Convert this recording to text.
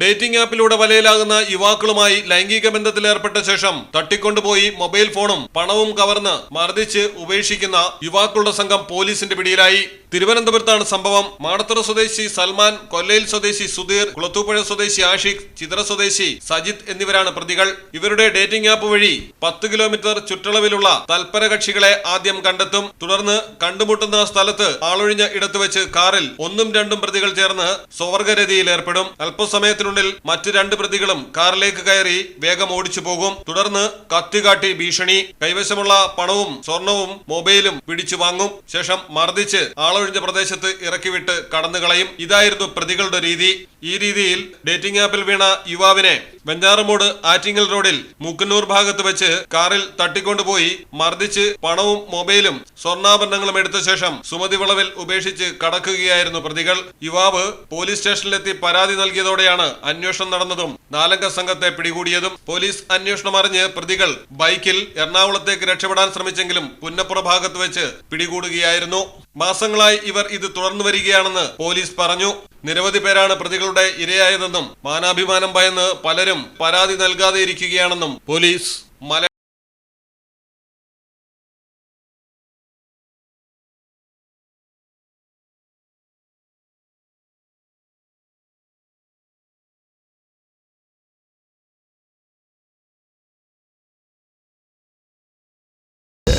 Dating ആപ്പിലൂടെ വലയിലാകുന്ന യുവാക്കളുമായി ലൈംഗിക ബന്ധത്തിലേർപ്പെട്ട ശേഷം തട്ടിക്കൊണ്ടുപോയി മൊബൈൽ ഫോണും പണവും കവർന്ന് മർദ്ദിച്ച് ഉപേക്ഷിക്കുന്ന യുവാക്കളുടെ സംഘം പോലീസിന്റെ പിടിയിലായി. തിരുവനന്തപുരത്താണ് സംഭവം. മാടത്തറ സ്വദേശി സൽമാൻ കൊല്ലയിൽ സ്വദേശി സുധീർ കുളത്തൂപ്പുഴ സ്വദേശി ആഷിഖ് ചിത്ര സ്വദേശി സജിത് എന്നിവരാണ് പ്രതികൾ. ഇവരുടെ ഡേറ്റിംഗ് ആപ്പ് വഴി പത്ത് കിലോമീറ്റർ ചുറ്റളവിലുള്ള തൽപര കക്ഷികളെ ആദ്യം കണ്ടെത്തും. തുടർന്ന് കണ്ടുമുട്ടുന്ന സ്ഥലത്ത് ആളൊഴിഞ്ഞ ഇടത്ത് വെച്ച് കാറിൽ ഒന്നും രണ്ടും പ്രതികൾ ചേർന്ന് സ്വവർഗരതിയിൽ ഏർപ്പെടും. അല്പസമയത്തിനുള്ളിൽ മറ്റു രണ്ട് പ്രതികളും കാറിലേക്ക് കയറി വേഗം ഓടിച്ചു പോകും. തുടർന്ന് കത്തികാട്ടി ഭീഷണി. കൈവശമുള്ള പണവും സ്വർണവും മൊബൈലും പിടിച്ചു വാങ്ങും. ശേഷം മർദ്ദിച്ച് ആളൊഴിഞ്ഞ പ്രദേശത്ത് ഇറക്കിവിട്ട് കടന്നുകളയും ഇതായിരുന്നു പ്രതികളുടെ രീതി. ഈ രീതിയിൽ ഡേറ്റിംഗ് ആപ്പിൽ വീണ യുവാവിനെ വെഞ്ഞാറമൂട് ആറ്റിങ്ങൽ റോഡിൽ മുക്കന്നൂർ ഭാഗത്ത് വെച്ച് കാറിൽ തട്ടിക്കൊണ്ടുപോയി മർദ്ദിച്ച് പണവും മൊബൈലും സ്വർണാഭരണങ്ങളും എടുത്ത ശേഷം സുമതി വളവിൽ ഉപേക്ഷിച്ച് കടക്കുകയായിരുന്നു പ്രതികൾ. യുവാവ് പോലീസ് സ്റ്റേഷനിലെത്തി പരാതി നൽകിയതോടെയാണ് അന്വേഷണം നടന്നതും നാലംഗ സംഘത്തെ പിടികൂടിയതും. പോലീസ് അന്വേഷണം അറിഞ്ഞ് പ്രതികൾ ബൈക്കിൽ എറണാകുളത്തേക്ക് രക്ഷപ്പെടാൻ ശ്രമിച്ചെങ്കിലും പുന്നപ്പുറ ഭാഗത്ത് വെച്ച് പിടികൂടുകയായിരുന്നു. മാസങ്ങളായി ഇവർ ഇത് തുടർന്നു വരികയാണെന്ന് പോലീസ് പറഞ്ഞു. നിരവധി പേരാണ് പ്രതികളുടെ ഇരയായതെന്നും മാനാഭിമാനം ഭയന്ന് പലരും പരാതി നൽകാതെ ഇരിക്കുകയാണെന്നും police Mala